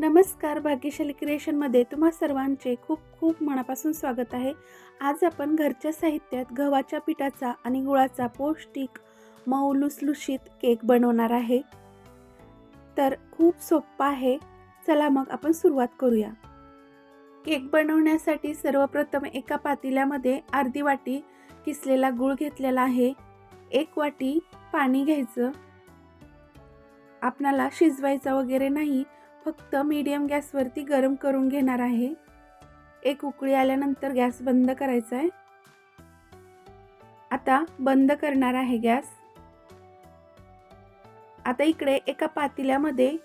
नमस्कार भाग्यशाली क्रिएशनमध्ये तुम्हा सर्वांचे खूप खूप मनापासून स्वागत आहे. आज आपण घरच्या साहित्यात गव्हाच्या पिठाचा आणि गुळाचा पौष्टिक मऊ लुसलुशीत केक बनवणार आहे. तर खूप सोप्पा आहे. चला मग आपण सुरुवात करूया. केक बनवण्यासाठी सर्वप्रथम एका पातेल्यामध्ये अर्धी वाटी किसलेला गूळ घेतलेला आहे. एक वाटी पाणी घ्यायचं. आपणाला शिजवायचं वगैरे नाही फक्त मीडियम गॅसवरती गरम करून घेणार आहे. एक उकळी आल्यानंतर गॅस बंद करायचा आहे. आता बंद करणार आहे गॅस. आता इकडे एका पातेल्यामध्ये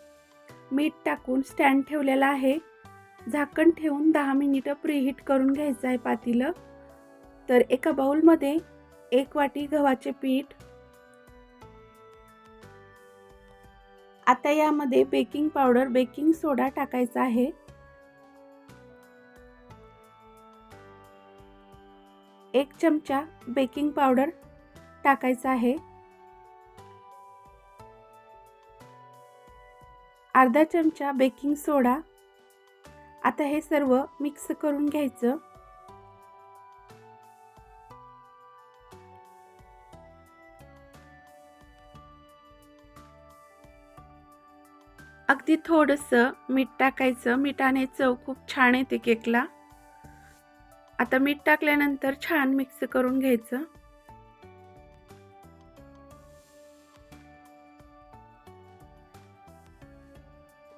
मीठ टाकून स्टँड ठेवलेला आहे. झाकण ठेवून दहा मिनिटं प्रीहीट करून घ्यायचं आहे पातेलं. तर एका बाउलमध्ये एक वाटी गव्हाचे पीठ आता यामध्ये बेकिंग पावडर बेकिंग सोडा टाकायचा आहे. एक चमचा बेकिंग पावडर टाकायचा आहे. अर्धा चमचा बेकिंग सोडा. आता हे सर्व मिक्स करून घ्यायचं. अगदी थोडंसं मीठ टाकायचं. मिठाने चव खूप छान येते केकला. आता मीठ टाकल्यानंतर छान मिक्स करून घ्यायचं.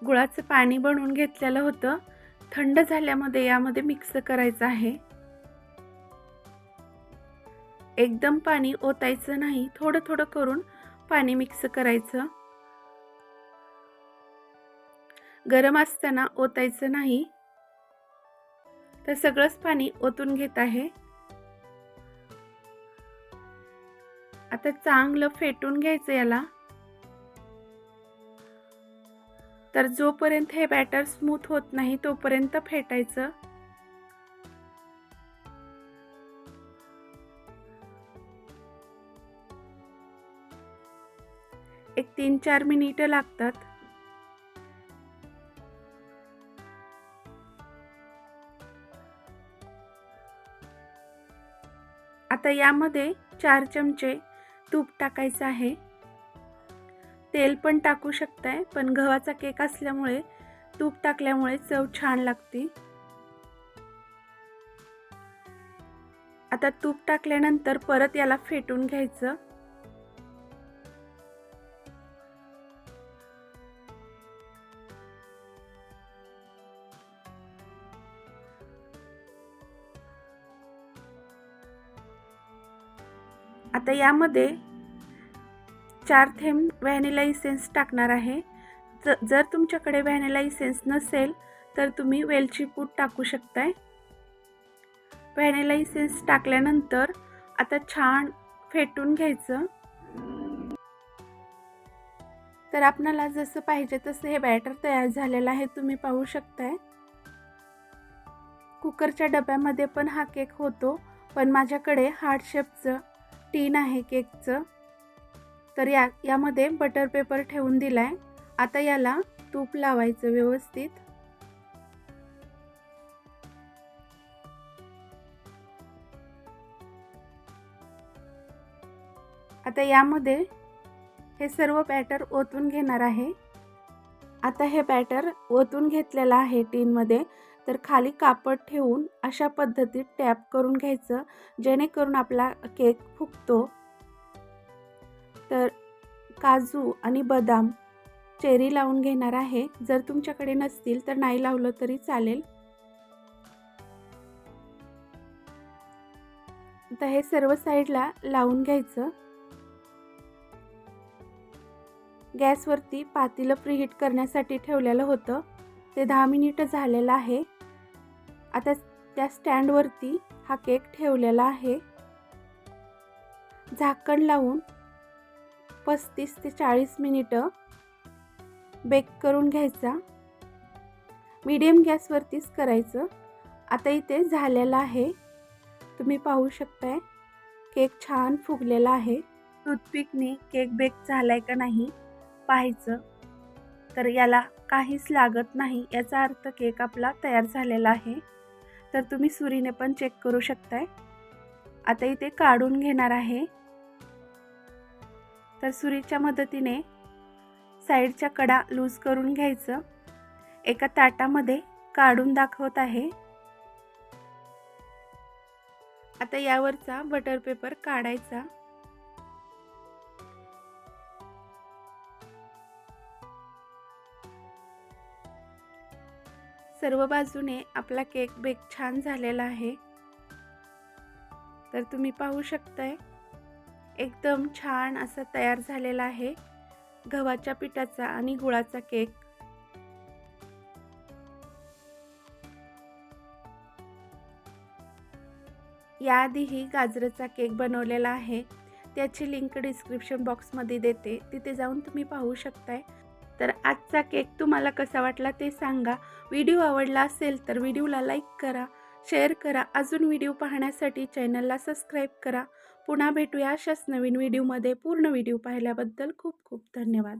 गुळाचं पाणी बनवून घेतलेलं होतं. थंड झाल्यामध्ये यामध्ये मिक्स करायचं आहे. एकदम पाणी ओतायचं नाही. थोडं थोडं करून पाणी मिक्स करायचं. गरम असताना ओतायचं नाही. तर सगळंच पाणी ओतून घेत आहे. आता चांगलं फेटून घ्यायचं याला. तर जोपर्यंत हे बॅटर स्मूथ होत नाही तोपर्यंत फेटायचं. एक तीन चार मिनिटं लागतात. आता यामध्ये चार चमचे तूप टाकायचं आहे. तेल पण टाकू शकताय पण गव्हाचा केक असल्यामुळे तूप टाकल्यामुळे चव छान लागते. आता तूप टाकल्यानंतर परत याला फेटून घ्यायचं. आता यामध्ये चार थेंब व्हॅनिला इसेन्स टाकणार आहे. ज जर तुमच्याकडे व्हॅनिला इसेन्स नसेल तर तुम्ही वेलची पूड टाकू शकताय. व्हॅनिला इसेन्स टाकल्यानंतर आता छान फेटून घ्यायचं. तर आपणाला जसं पाहिजे तसं हे बॅटर तयार झालेलं आहे तुम्ही पाहू शकताय. कुकरच्या डब्यामध्ये पण हा केक होतो पण माझ्याकडे हार्ट शेपचं टीन आहे केकचं. तर या यामध्ये बटर पेपर ठेवून दिला आहे आता याला तूप लावायचं व्यवस्थित. आता यामध्ये हे सर्व बॅटर ओतून घेणार आहे. आता हे बॅटर ओतून घेतलेलं आहे टीनमध्ये. तर खाली कापड ठेवून अशा पद्धतीत टॅप करून घ्यायचं जेणेकरून आपला केक फुगतो. तर काजू आणि बदाम चेरी लावून घेणार आहे. जर तुमच्याकडे नसतील तर नाही लावलं तरी चालेल. आता हे सर्व साईडला लावून घ्यायचं. गॅसवरती पातेलं प्रीहीट करण्यासाठी ठेवलेलं होतं. ते दहा मिनिटं झालेलं आहे. आता त्या स्टँडवरती हा केक ठेवलेला आहे. झाकण लावून पस्तीस ते चाळीस मिनिटं बेक करून घ्यायचा. मीडियम गॅसवरतीच करायचं. आता इथे झालेलं आहे. तुम्ही पाहू शकताय केक छान फुगलेला आहे. टूथपिकने केक बेक झालाय का नाही पाहायचं. तर याला काहीच लागत नाही याचा अर्थ केक आपला तयार झालेला आहे. तर तुम्ही सुरीने पण चेक करू शकताय. आता इथे काढून घेणार आहे. तर सुरीच्या मदतीने साईडच्या कडा लूज करून घ्यायचं. एका ताटामध्ये काढून दाखवत आहे. आता यावरचा बटर पेपर काढायचा. सर्व बाजूने आपला केक बेक छान झालेला आहे. तर तुम्ही पाहू शकताय एकदम छान असा तयार झालेला आहे गव्हाच्या पिठाचा आणि गुळाचा केक. याआधीही गाजराचा केक बनवलेला आहे. त्याची लिंक डिस्क्रिप्शन बॉक्समध्ये देते. तिथे जाऊन तुम्ही पाहू शकताय. तर आजचा केक तुम्हाला कसा वाटला ते सांगा. व्हिडिओ आवडला असेल तर व्हिडिओला लाईक करा शेअर करा अजून व्हिडिओ पाहण्यासाठी चॅनलला सबस्क्राईब करा. पुन्हा भेटूया अशाच नवीन व्हिडिओमध्ये. पूर्ण व्हिडिओ पाहिल्याबद्दल खूप खूप धन्यवाद.